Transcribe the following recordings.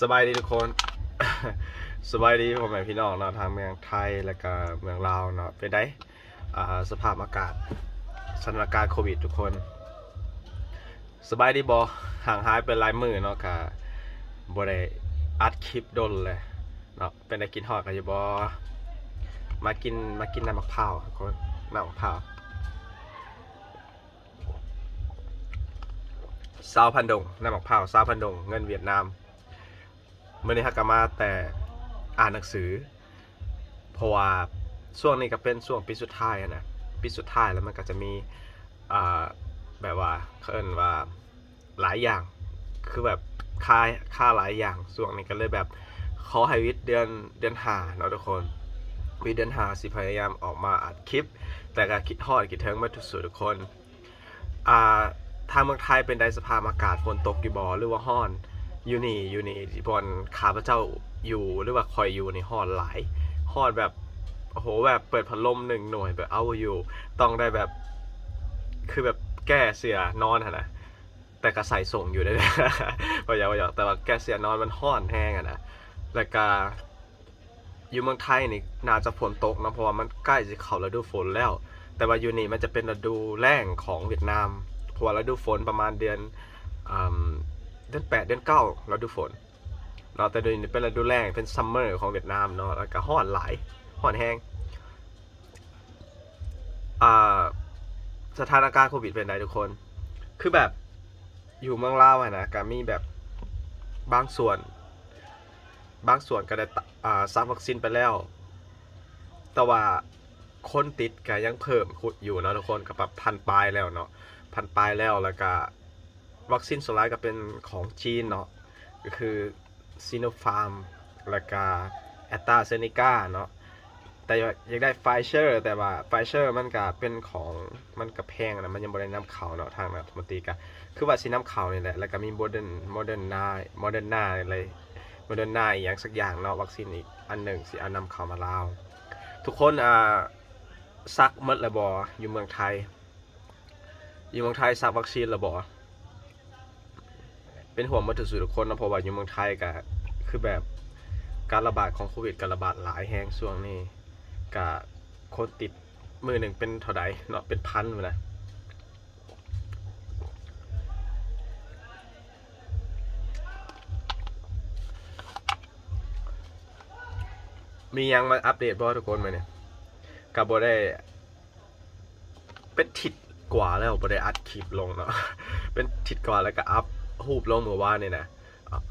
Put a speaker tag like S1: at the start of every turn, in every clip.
S1: สบายดีทุกคน สบายดีพ่อแม่พี่น้องเนาะทางเมืองไทยและก็เมืองลาวเนาะเป็นไดสภาพอากาศสถานการณ์โควิดทุกคน สบายดีบอห่างหายเป็นหลายมือเนาะกะบ่ได้อัดคลิปดนเลยเนาะเป็นได้กินฮอดกันอยู่บอมากินมากินน้ำมะพร้าวทุกคนน้ำมะพร้าวซาวพันดงน้ำมะพร้าวซาวพันดงเงินเวียดนาม เมื่อนี้ฮักกามาแต่อ่านหนังสือ เพราะว่าช่วงนี้ก็เป็นช่วงปีสุดท้ายนะปีสุดท้ายแล้วมันก็จะมีแบบว่าเขาเอิ้นว่าหลายอย่างคือแบบค่าค่าหลายอย่างช่วงนี้ก็เลยแบบเขาให้วิทย์เดือนเดือนหาเนาะทุกคนวิทย์เดือนหาสิพยายามออกมาอัดคลิป แต่ก็คิดฮอดคิดถึงมาทุกส่วนทุกคนอ่าทางเมืองไทยเป็นไดสภาพอากาศฝนตกอยู่บ่หรือว่าฮ้อน อยู่นี่อยู่นี่ที่บอลข้าพเจ้าอยู่หรือว่าคอยอยู่ในฮอดหลายฮอดแบบโอ้โหแบบเปิดพัดลมหนึ่งหน่วยแบบเอาอยู่ ต้องได้แบบคือแบบแก้เสียนอนอะนะแต่ก็ใส่ส่งอยู่ได้พออยากพออยากแต่ว่าแก้เสียนอนมันห้อนแห้งอะนะแล้วก็อยู่เมืองไทยนี่น่าจะฝนตกนะเพราะว่ามันใกล้จะเข้าฤดูฝนแล้ว แต่ว่าอยู่นี่มันจะเป็นฤดูแล้งของเวียดนามเพราะว่าฤดูฝนประมาณเดือนอ เดือนแปดเดือนเก้าฤดูฝนเนาะแต่เดือนนี้เป็นฤดูแล้งเป็นซัมเมอร์ของเวียดนามเนาะแล้วก็ห้อนหลายห้อนแห้งอ่าสถานการณ์โควิดเป็นไงทุกคน คือแบบอยู่เมืองลาวอะนะก็มีแบบบางส่วน บางส่วนก็ได้ตอ่าซักวัคซีนไปแล้ว แต่ว่าคนติดก็ยังเพิ่มอยู่เนาะทุกคนก็แบบพันปลายแล้วเนาะพันปลายแล้วแล้วก็ วัคซีนส่วนใหญ่ก็เป็นของจีนเนาะก็คือซีโนฟาร์มแล้วก็แอตตาเซเนกาเนาะแต่อยากได้ไฟเซอร์แต่ว่าไฟเซอร์มันก็เป็นของมันก็แพงนะมันยังบริน้ำเขาเนาะทางรัฐมนตรีก็คือว่าซีน้ำเขานี่แหละแล้วก็มีโมเดิร์นโมเดิร์นนาโมเดิร์นนาอะไรโมเดิร์นนาอีกอย่างสักอย่างเนาะวัคซีนอีกอันหนึ่งสิอานนำเขามาลาวทุกคนอ่าซักหมดล้วบออยู่เมืองไทย อยู่เมืองไทยซักวัคซีนล้วบอ เป็นห่วงมาถึงสุดทุกคนนะเพราะว่าอยู่เมืองไทยก็คือแบบการระบาดของโควิดการระบาดหลายแห้งช่วงนี้ก็คนติดมือหนึ่งเป็นเท่าใดเนาะเป็นพันอยู่นะมียังมาอัปเดตบ่ทุกคนไหมเนี่ยกับบ่ได้เป็นทิศกว่าแล้วบ่ได้อัดคลิปลงเนาะเป็นทิศกว่าแล้วก็อัพ ฮูบลงมือว่านเนี่ยนะ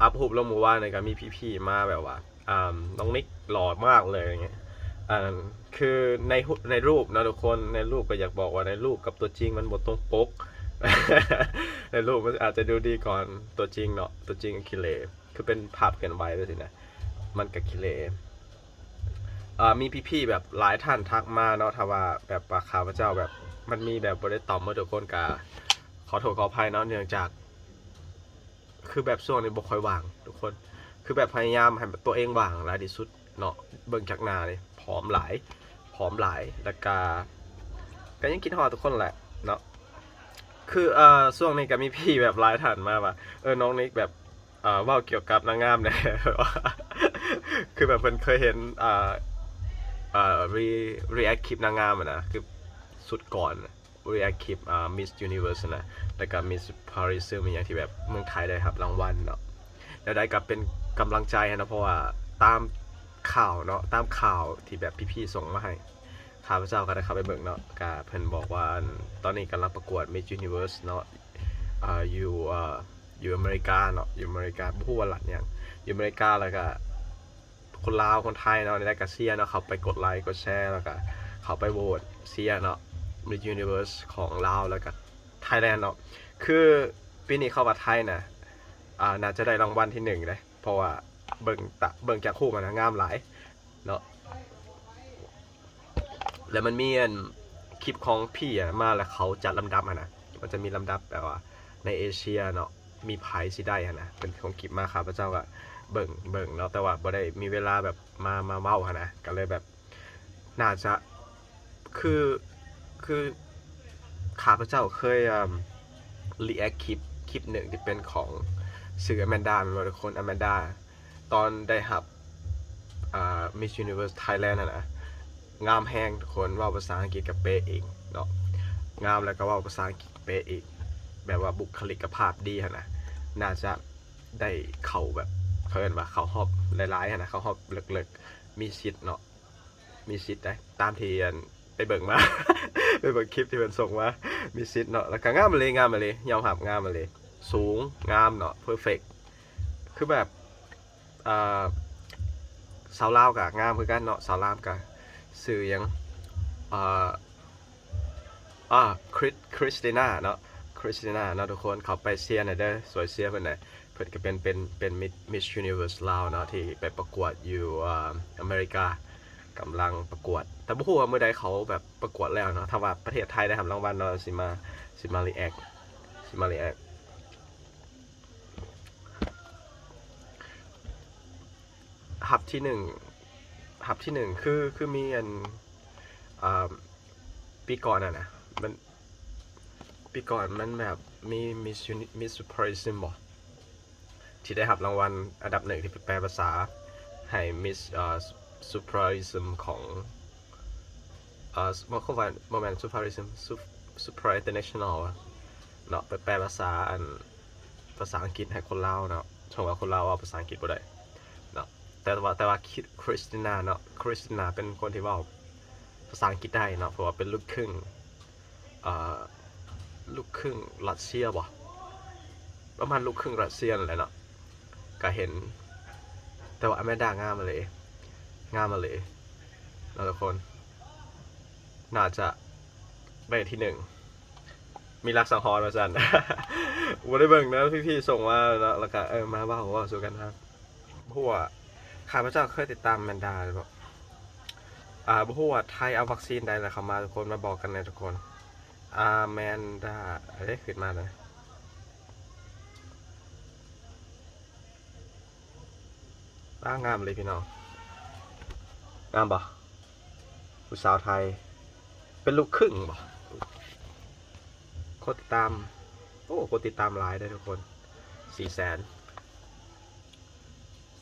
S1: อัพฮูบลงมือว่านเนี่ยก็มีพี่ๆมาแบบว่าอ่าน้องนิกหล่อมากเลยอย่างเงี้ยอ่คือในในรูปนะทุกคนในรูปก็อยากบอกว่าในรูปกับตัวจริงมันบทตรงปก ในรูปมันอาจจะดูดีก่อนตัวจริงเนาะตัวจริงคิเลคือเป็นภาพเกินไว้ด้วยสินะมันกับคิเล่มีพี่ๆแบบหลายท่านทักมาเนาะถ้าว่าแบบปากขาวพระเจ้าแบบมันมีแบบบริตอมเมื่อทุกคนกาขอโทษขออภัยเนาะเนื่องจาก คือแบบช่วงนี้บ่ค่อยวาง ทุกคน คือแบบพยายามให้ตัวเองวางหลายที่สุดเนาะเบิ่งจากหน้านี่ผอมหลายผอมหลายแล้วก็ก็ยังคิดฮอดทุกคนแหละเนาะคือเอ่อช่วงนี้ก็มีพี่แบบหลายท่านมาว่าเออน้องนิกแบบเอ่อว่าเกี่ยวกับนางงามเนี่ยคือแบบเพิ่นเคยเห็นเอ่อเอ่อรีรีแอคคลิปนางงามอะนะคือสุดก่อน รีแอคลิปอ่ามิสยูนิเวอร์สนะแล้วก็มิสพาริสมีอย่างที่แบบเมืองไทยได้ครับรางวัลเนาะแล้วได้กับเป็นกำลังใจนะเพราะว่าตามข่าวเนาะตามข่าวที่แบบพี่ๆส่งมาให้ข้าพเจ้าก็ได้เข้าไปเบิ่งเนาะก็เพิ่นบอกว่าตอนนี้กำลังประกวด Miss Universe เนาะอ่าอยู่อ่าอยู่อเมริกาเนาะอยู่อเมริกาผู้ว่าหลัดเนี่ยงอยู่อเมริกาแล้วก็คนลาวคนไทยเนาะได้กระเซียเนาะเขาไปกดไลค์กดแชร์แล้วก็เขาไปโหวตเซียเนาะ Miss Universe ของลาวแล้วก็ไทยแลนด์เนาะคือปีนี้เข้ามาไทยนะอ่าน่าจะได้รางวัลที่หนึ่งเลยเพราะว่าเบิ่งตะเบิ่งจากคู่มันนะงามหลายเนาะแล้วมันมีอันคลิปของพี่อะมาแล้วเขาจัดลำดับอะนะมันจะมีลำดับแบบว่าในเอเชียเนาะมีไพ่สิได้อะนะเป็นของคลิปมาครับพระเจ้าก็เบิ่งเบิ่งเนาะแต่ว่าบ่ได้มีเวลาแบบมามาเมาอะนะก็เลยแบบน่าจะคือ คือข้าพเจ้าเคยรีแอคคลิปคลิปหนึ่งที่เป็นของสื่ออแมนดาเป็นว่าทุกคนอแมนดาตอนได้หับอ่า Miss Universe Thailand น่ะนะงามแห้งทุกคนว่าภาษาอังกฤษกับเป๊ะอีกเนาะงามแล้วก็ว่าภาษาอังกฤษเป๊ะอีก แบบว่าบุคลิกภาพดีขนะน่าจะได้เข้าแบบเขาเรียกว่าเขาฮอบหลายๆนะเขาฮอบเลิกๆมีสิทธิ์เนาะมีสิทธิ์ได้ตามที่อัน เบิ่งมา ไปเบิ่งคลิปที่เพิ่นส่งมา มีสิทธิ์เนาะ แล้วก็งามมาเลยงามมาเลยยอมรับงามมาเลย สูงงามเนาะเพอร์เฟกคือแบบอ่าสาวลาวกับงามคือกันเนาะสาวลาวกับสื่อยังอ่าอ่าคริสคริสติน่าเนาะคริสติน่าเนาะทุกคนเขาไปเชียหน่อยเด้อสวยเชียเพิ่นหน่อยเพิ่นก็เป็นเป็นเป็นมิสยูนิเวอร์สลาวเนาะที่ไปประกวดอยู่อเมริกา กำลังประกวด แต่บ่ฮู้ว่าเมื่อใดเขาแบบประกวดแล้วเนาะถ้าว่าประเทศไทยได้ทำรางวัลเนาะสิมาสิมารีแอคสิมารีแอคหับที่หนึ่งหับที่หนึ่งคือคือมีอันปีก่อนอะนะมันปีก่อนมันแบบมีมิสยูมิสซูเปอร์ซิมบอที่ได้หับรางวัลอันดับหนึ่งที่แปลภาษาให้มิสอ่า ซูเปอร์ซิมของอ่าว่าเขาว่าโมเมนต์ซูเปอร์ซิมซูเปอร์อินเตอร์เนชั่นแนลเนาะไปแปลภาษาอันภาษาอังกฤษให้คนเล่าเนาะช่วงว่าคนเล่าวเอาภาษาอังกฤษบ่ได้เนอะแต่ว่าแต่ว่าคริสตินาเนาะคริสตินาเป็นคนที่ว่าภาษาอังกฤษได้เนาะเพราะว่าเป็นลูกครึ่งเอ่อลูกครึ่งรัสเซียบ่ประมาณลูกครึ่งรัสเซียนแหละเนาะก็เห็น แต่ว่าอแมนดางามเลย งามมาเลยเนาะทุกคน น่าจะได้ที่หนึ่ง มีรักสังหรณ์มาจันวันได้เบิ่งนะพี่ๆส่งมาแล้วก็เออมาว่าของว่าสู่กันครับพวกข้าพเจ้าเคยติดตามแมนดาหรอเปล่าอ่าพวกไทยเอาวัคซีนได้แล้วเขามาทุกคนมาบอกกันนะทุกคนอ่าแมนดาเอ้ยขึ้นมาเลยร่างงามเลยพี่น้อง งามปะผู้สาวไทย เป็นลูกครึ่งปะคนติดตาม โอ้คนติดตามหลายได้ทุกคนสี่แสน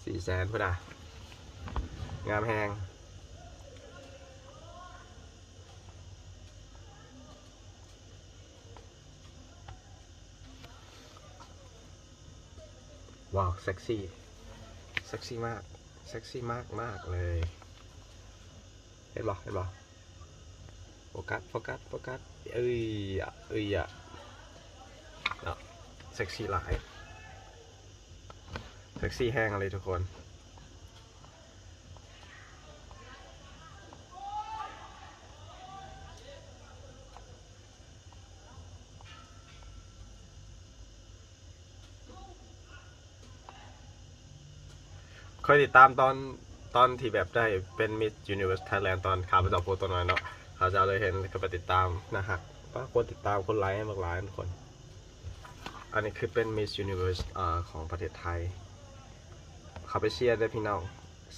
S1: สี่แสนพุ่นอะ งามแหงว้าว เซ็กซี่ เซ็กซี่มาก เซ็กซี่มากมากเลย เห็นบ่เห็นบ่โฟกัสโฟกัสโฟกัสเอ้ยอะเอ้ยอะเนาะเซ็กซี่หลายเซ็กซี่แห้งเลยทุกคนเคยติดตามตอน ตอนที่แบบได้เป็น Miss Universe Thailand ตอนข่าวประจำโพตัวน้อยเนาะเขาจะเลยเห็นก็ไปติดตามนะฮะว่าคนติดตามคนไลค์มากหลายทุกคน อันนี้คือเป็น Miss Universe อ่าของประเทศไทยเขาไปเชียร์ได้พี่น้อง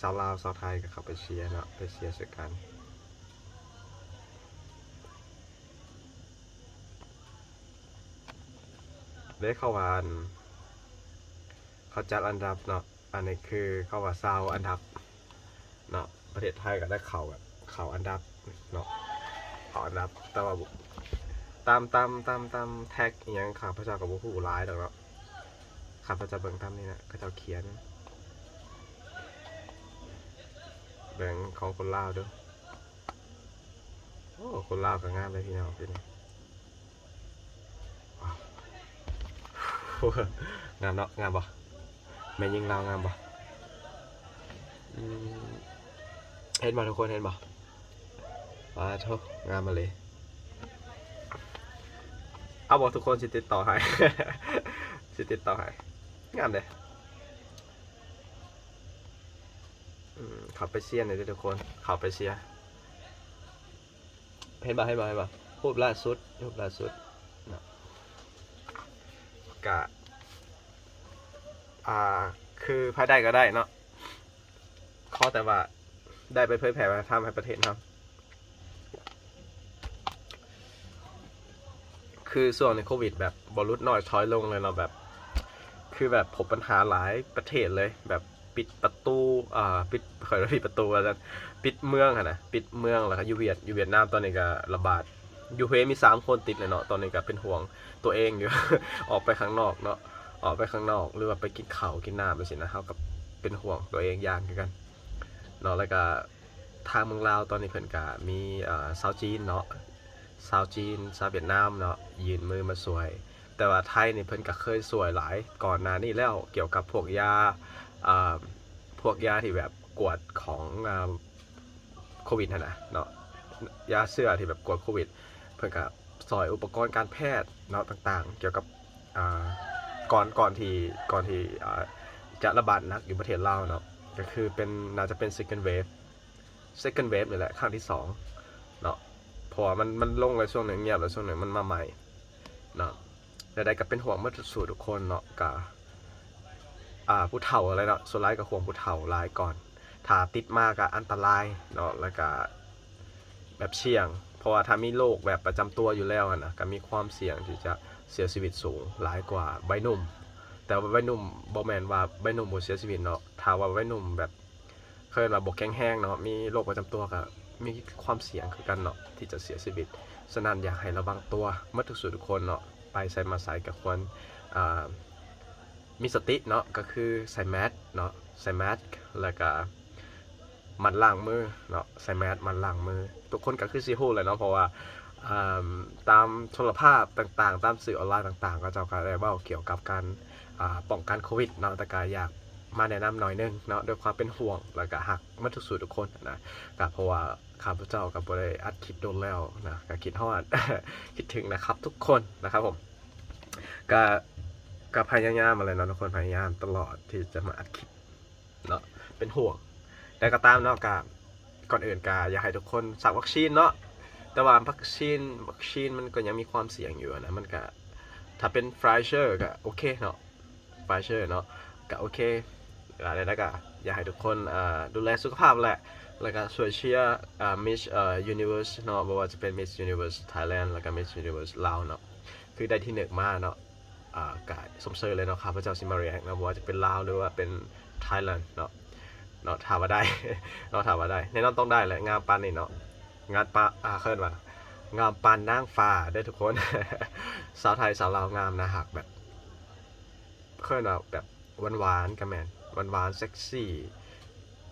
S1: สาวลาวสาวไทยก็เขาไปเชียร์เนาะไปเชียร์ด้วยกันได้เข้าวาอันเขาจัดอันดับเนาะอันนี้คือเข้าว่าซาวอันดับ ประเทศไทยก็ได้เข่าแบบเข่าอันดับเนาะเข่าอันดับแต่ว่าตามตามตามตามแท็กอหยังข้าพเจ้ากับผู้ร้ายดอกเนาะข้าพเจ้าเบิ่งตามนี่นะก็เจ้าเขียนแบ่งของคนลาวด้วยโอ้คนลาวก็งามเลยพี่น้องพี่นี่ว้อ้งามเนาะงามปะแม่ยิงลาวงามปะอืม เห็นบ่ทุกคนเห็นบ่ว้าโทงามมาเลย เอาบอกทุกคนสิติดต่อให้ สิติดต่อให้งามเลยขับไปเชียร์หน่อยทุกคนขับไปเชียร์เห็นบ่เห็นบ่เห็นบ่รูปล่าสุดรูปล่าสุดกะอ่า คือพายได้ก็ได้เนาะข้อแต่ว่า ได้ไปเผยแผ่วัฒนธรรมให้ประเทศครับ คือส่วนในโควิด แบบบอลลุดน้อยช้อยลงเลยเราะแบบ คือแบบพบปัญหาหลายประเทศเลย แบบปิดประตูอ่าปิดเคยว่าปิดประตูว่าซั่นปิดเมืองหั่นนะปิดเมืองแล้วก็ยูเวียดยูเวียดนามตอนนี้ก็ระบาดยู่เฮมีสามคนติดเลยเนาะตอนนี้ก็เป็นห่วงตัวเองอยู่ ออกไปข้างนอกเนาะออกไปข้างนอกหรือว่าไปกินข้าวกินน้ำไปสินะเฮากับเป็นห่วงตัวเองอย่างกัน เนาะแล้วก็ทางเมืองลาวตอนนี้เพิ่นก็มีอ่าชาวจีนเนาะชาวจีนชาวเวียดนามเนาะยืนมือมาสวย แต่ว่าไทยนี่เพิ่นก็เคยสวยหลายก่อนหน้านี้แล้วเกี่ยวกับพวกยาอ่าพวกยาที่แบบกวดของโควิดนะนะเนาะยาเสื้อที่แบบกวดโควิด เพิ่นก็สอยอุปกรณ์การแพทย์เนาะต่างๆ เกี่ยวกับก่อนก่อนที่ก่อนที่จะระบาดหนักอยู่ประเทศลาวเนาะ ก็คือเป็นน่าจะเป็น second wave second wave นี่แหละครั้งที่สองเนาะเพราะมันมันลงเลยช่วงหนึ่งเงียบแล้วช่วงหนึ่งมันมาใหม่เนาะแต่ใดก็เป็นห่วงเมื่อสู่ทุกคนเนาะกะอ่าผู้เฒ่าอะไรเนาะส่วนร้ายก็ห่วงผู้เฒ่าหลายก่อนถ้าติดมากก็อันตรายเนาะแล้วก็แบบเสี่ยง เพราะว่าถ้ามีโรคแบบประจำตัวอยู่แล้วนะก็มีความเสี่ยงที่จะเสียชีวิตสูงหลายกว่าใบหนุ่ม แต่ว่าใบหนุ่มบ่แมนว่าใบหนุ่มบ่เสียชีวิตเนาะถ้าว่าใบหนุ่มแบบเคยมาบกแข็งแห้งเนาะมีโรคประจำตัวก็มีความเสี่ยงคือกันเนาะที่จะเสียชีวิตฉะนั้นอยากให้ระวังตัวเมื่อทุกส่วนทุกคนเนาะไปใส่มาใส่กับควรมีสติเนาะก็คือใส่แมสเนาะใส่แมสแล้วก็มันล้างมือเนาะใส่แมสมันล้างมือ ทุกคนก็คือซีฮู้เลยเนาะเพราะว่าตามโทรภาพต่างๆ ตามสื่อออนไลน์ต่างๆ ก็จะก็ได้เว่าเกี่ยวกับการ ป้องกันโควิดเนาะแต่ก็อยากมาแนะนำหน่อยนึงเนาะด้วยความเป็นห่วงแล้วก็หักมาทุกส่ทุกคนนะก็เพราะว่าข้าพเจ้ากับ่ได้อัดคลิปโดนแล้วนะก็คิดฮอดคิดถึงนะครับทุกคนนะครับผมก็ก็พยายามอะไรเนาะทุกคนพยายามตลอดที่จะมาอัดคลิปเนาะเป็นห่วงแต่ก็ตามเนาะกาก่อนอื่นกาอยากให้ทุกคนสักวัคซีนเนาะแต่ว่าวัคซีนวัคซีนมันก็ยังมีความเสี่ยงอยู่นะมันก็ถ้าเป็นไฟเชอร์ก็โอเคเนาะ ไฟเชอร์เนาะก็โอเคอะไรแล้วก็อยากให้ทุกคนดูแลสุขภาพแหละ แล้วก็ช่วยเชียร์อ่า Miss เอ่อ Universe เนาะบ่ว่าจะเป็น Miss Universe Thailand แล้วก็ Miss Universe ลาวเนาะคือได้ที่หนึ่งมาเนาะกายสมเสยเลยเนาะครับพระเจ้าซิมาเรียเนาะบ่ว่าจะเป็นลาวหรือว่าเป็น Thailand เนาะเนาะถามว่าได้เนาะถามว่าได้แน่นอนต้องได้แหละงานปานนี่เนาะงานปาอาเคินว่างามปานนางฟ้าได้ทุกคน สาวไทยสาวลาวงามนะหักแบบ เคินว่าแบบหวานๆกับแมนหวานๆเซ็กซี่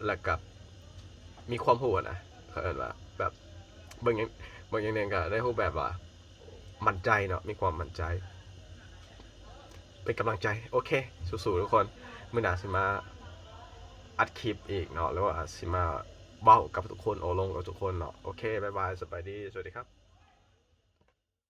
S1: แล้วกับมีความหัวนะเขาเอินว่าแบบบิ่งอยังบิ่งอยังเนี่ยก็ได้รูปแบบว่ามั่นใจเนาะมีความมั่นใจ เป็นกำลังใจ โอเค สู้ๆทุกคนมื่อหนาสิมาอัดคลิปอีกเนาะหรือว่าสิมาเบ้ากับทุกคนโอลงกับทุกคนเนาะโอเคบายบายสบายดี สวัสดีครับ